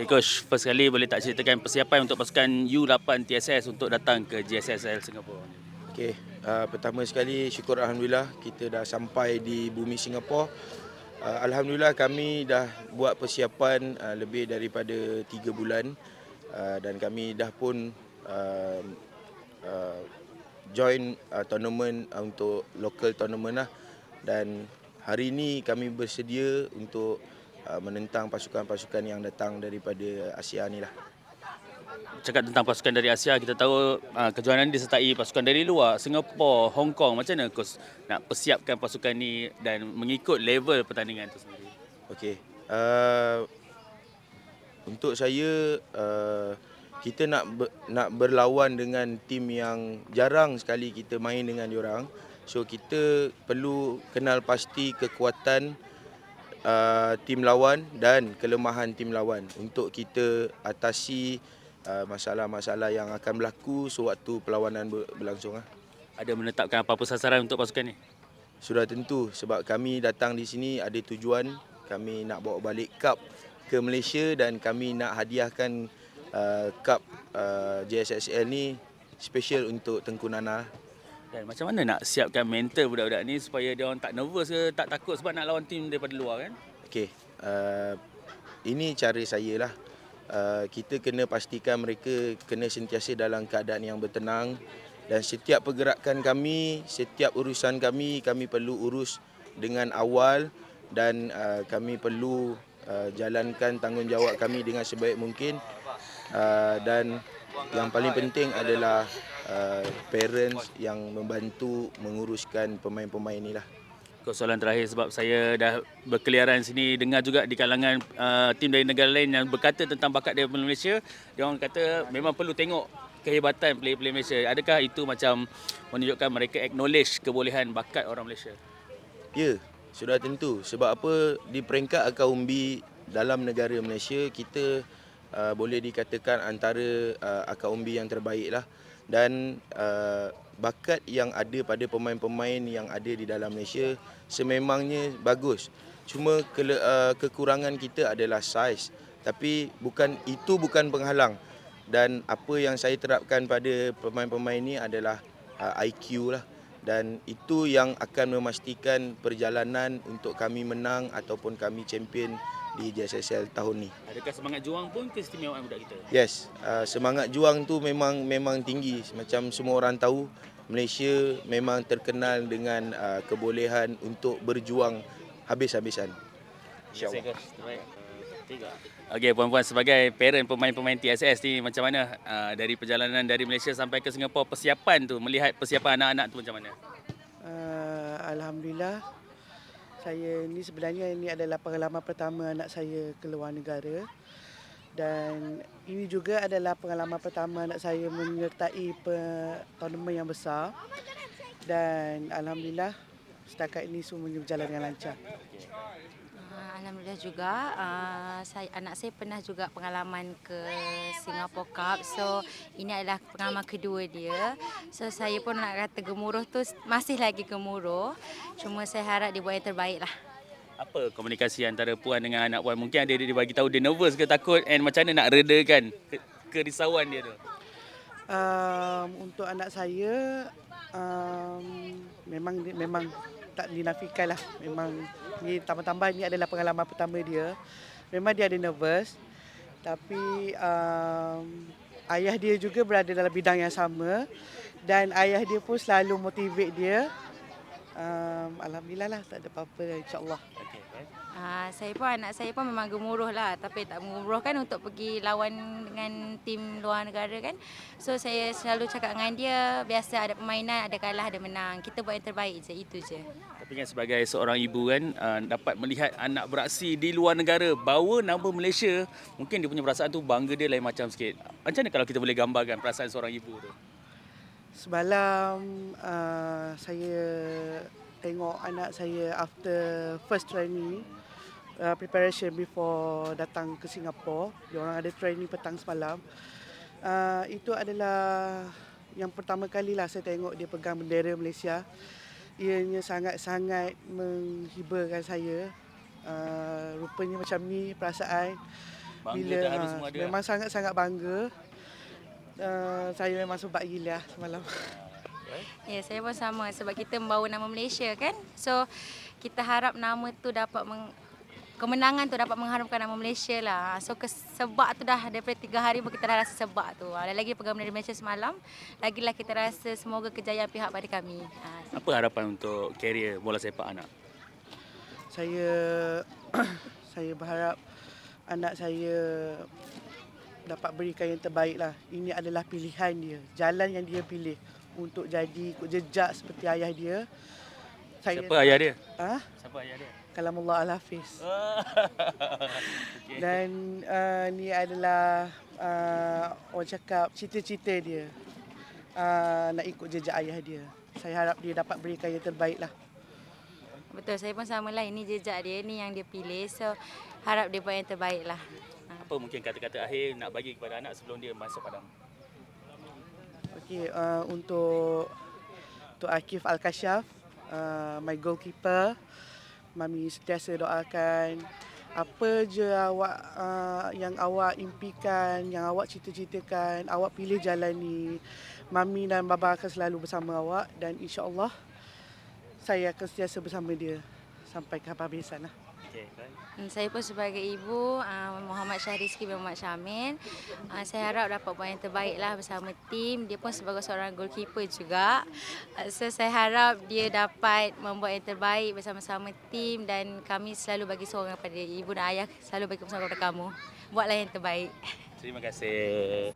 Okay, Coach, first kali boleh tak ceritakan persiapan untuk pasukan U8 TSS untuk datang ke GSSL Singapura? Okey, uh, pertama sekali syukur Alhamdulillah kita dah sampai di bumi Singapura. Uh, Alhamdulillah kami dah buat persiapan uh, lebih daripada 3 bulan uh, dan kami dah pun uh, uh, join uh, tournament uh, untuk local tournament lah dan hari ini kami bersedia untuk menentang pasukan-pasukan yang datang daripada Asia ni lah. Cakap tentang pasukan dari Asia, kita tahu uh, kejuaraan ini disertai pasukan dari luar, Singapura, Hong Kong. Macam mana Coach nak persiapkan pasukan ni dan mengikut level pertandingan itu sendiri? Okey. Uh, untuk saya uh, kita nak ber, nak berlawan dengan tim yang jarang sekali kita main dengan diorang. So kita perlu kenal pasti kekuatan uh, tim lawan dan kelemahan tim lawan untuk kita atasi uh, masalah-masalah yang akan berlaku sewaktu perlawanan ber, berlangsung ah. Ada menetapkan apa-apa sasaran untuk pasukan ni? Sudah tentu sebab kami datang di sini ada tujuan kami nak bawa balik cup ke Malaysia dan kami nak hadiahkan uh, cup uh, JSSL ni special untuk Tengku Nana. Dan macam mana nak siapkan mental budak-budak ni supaya dia orang tak nervous ke, tak takut sebab nak lawan tim daripada luar kan? Okey. Uh, ini cara saya lah. Uh, kita kena pastikan mereka kena sentiasa dalam keadaan yang bertenang dan setiap pergerakan kami, setiap urusan kami, kami perlu urus dengan awal dan uh, kami perlu uh, jalankan tanggungjawab kami dengan sebaik mungkin uh, dan yang paling penting adalah uh, parents yang membantu menguruskan pemain-pemain inilah. Kau soalan terakhir sebab saya dah berkeliaran sini dengar juga di kalangan uh, tim dari negara lain yang berkata tentang bakat dia Malaysia. Dia orang kata memang perlu tengok kehebatan player-player Malaysia. Adakah itu macam menunjukkan mereka acknowledge kebolehan bakat orang Malaysia? Ya, sudah tentu. Sebab apa di peringkat akaumbi dalam negara Malaysia kita uh, boleh dikatakan antara uh, akaumbi yang terbaik lah. Dan uh, bakat yang ada pada pemain-pemain yang ada di dalam Malaysia sememangnya bagus. Cuma ke, uh, kekurangan kita adalah saiz. Tapi bukan itu bukan penghalang. Dan apa yang saya terapkan pada pemain-pemain ini adalah uh, IQ lah. Dan itu yang akan memastikan perjalanan untuk kami menang ataupun kami champion di JSSL tahun ni. Adakah semangat juang pun keistimewaan budak kita? Yes, uh, semangat juang tu memang memang tinggi. Macam semua orang tahu, Malaysia memang terkenal dengan uh, kebolehan untuk berjuang habis-habisan. InsyaAllah. Okey puan-puan sebagai parent pemain-pemain TSS ni macam mana uh, dari perjalanan dari Malaysia sampai ke Singapura persiapan tu melihat persiapan anak-anak tu macam mana? Uh, Alhamdulillah saya ni sebenarnya ini adalah pengalaman pertama anak saya ke luar negara dan ini juga adalah pengalaman pertama anak saya menyertai tournament yang besar dan Alhamdulillah setakat ini semuanya berjalan dengan lancar. Alhamdulillah juga uh, saya anak saya pernah juga pengalaman ke Singapore Cup. So ini adalah pengalaman kedua dia. So saya pun nak kata gemuruh tu masih lagi gemuruh. Cuma saya harap dia buat yang terbaik lah. Apa komunikasi antara puan dengan anak puan? Mungkin ada dia bagi tahu dia nervous ke takut and macam mana nak redakan kerisauan dia tu? Um, untuk anak saya um, memang memang tak dinafikan lah. Memang ni tambah-tambah ni adalah pengalaman pertama dia. Memang dia ada nervous. Tapi um, ayah dia juga berada dalam bidang yang sama. Dan ayah dia pun selalu motivate dia. Um, Alhamdulillah lah tak ada apa-apa insyaAllah. Okay. Uh, saya pun anak saya pun memang gemuruh lah tapi tak gemuruh kan untuk pergi lawan dengan tim luar negara kan. So saya selalu cakap dengan dia biasa ada permainan ada kalah ada menang. Kita buat yang terbaik je itu je. Tapi kan sebagai seorang ibu kan uh, dapat melihat anak beraksi di luar negara bawa nama Malaysia mungkin dia punya perasaan tu bangga dia lain macam sikit. Macam mana kalau kita boleh gambarkan perasaan seorang ibu tu? Semalam uh, saya tengok anak saya after first training uh, preparation before datang ke Singapura. Dia orang ada training petang semalam. Uh, itu adalah yang pertama kali lah saya tengok dia pegang bendera Malaysia. Ianya sangat-sangat menghiburkan saya. Uh, rupanya macam ni perasaan. Bangga terharu ah, semua. Memang sangat-sangat bangga. Uh, saya memang sebab gila semalam. Ya, saya pun sama sebab kita membawa nama Malaysia kan. So kita harap nama tu dapat meng, kemenangan tu dapat mengharumkan nama Malaysia lah. So sebab tu dah daripada tiga hari pun kita dah rasa sebab tu. Ada lagi pegang dari Malaysia semalam. Lagilah kita rasa semoga kejayaan pihak pada kami. Ha, Apa harapan untuk karier bola sepak anak? Saya saya berharap anak saya dapat berikan yang terbaik lah. Ini adalah pilihan dia. Jalan yang dia pilih untuk jadi ikut jejak seperti ayah dia. Saya, Siapa ayah dia? Ah, Siapa ayah dia? Kalamullah Al-Hafiz. okay. Dan uh, ni adalah uh, orang cakap cita-cita dia. Uh, nak ikut jejak ayah dia. Saya harap dia dapat berikan yang terbaik lah. betul, saya pun sama lah. Ini jejak dia, ni yang dia pilih. So harap dia buat yang terbaik lah. Apa mungkin kata-kata akhir nak bagi kepada anak sebelum dia masuk padang? Okey, uh, untuk untuk Akif Al-Kashaf, uh, my goalkeeper, Mami sentiasa doakan apa je awak uh, yang awak impikan, yang awak cita-citakan, awak pilih jalan ni. Mami dan Baba akan selalu bersama awak dan insya-Allah saya akan sentiasa bersama dia sampai ke habis-habisan lah. Okay, baik. Hmm, Saya pun sebagai ibu uh, Muhammad Syahrizki bin Muhammad Syamil. Uh, Saya harap dapat buat yang terbaik lah bersama tim. Dia pun sebagai seorang goalkeeper juga. Uh, So saya harap dia dapat membuat yang terbaik bersama-sama tim Dan kami selalu bagi sokongan kepada ibu dan ayah Selalu bagi sokongan kepada kamu. Buatlah yang terbaik. Terima kasih.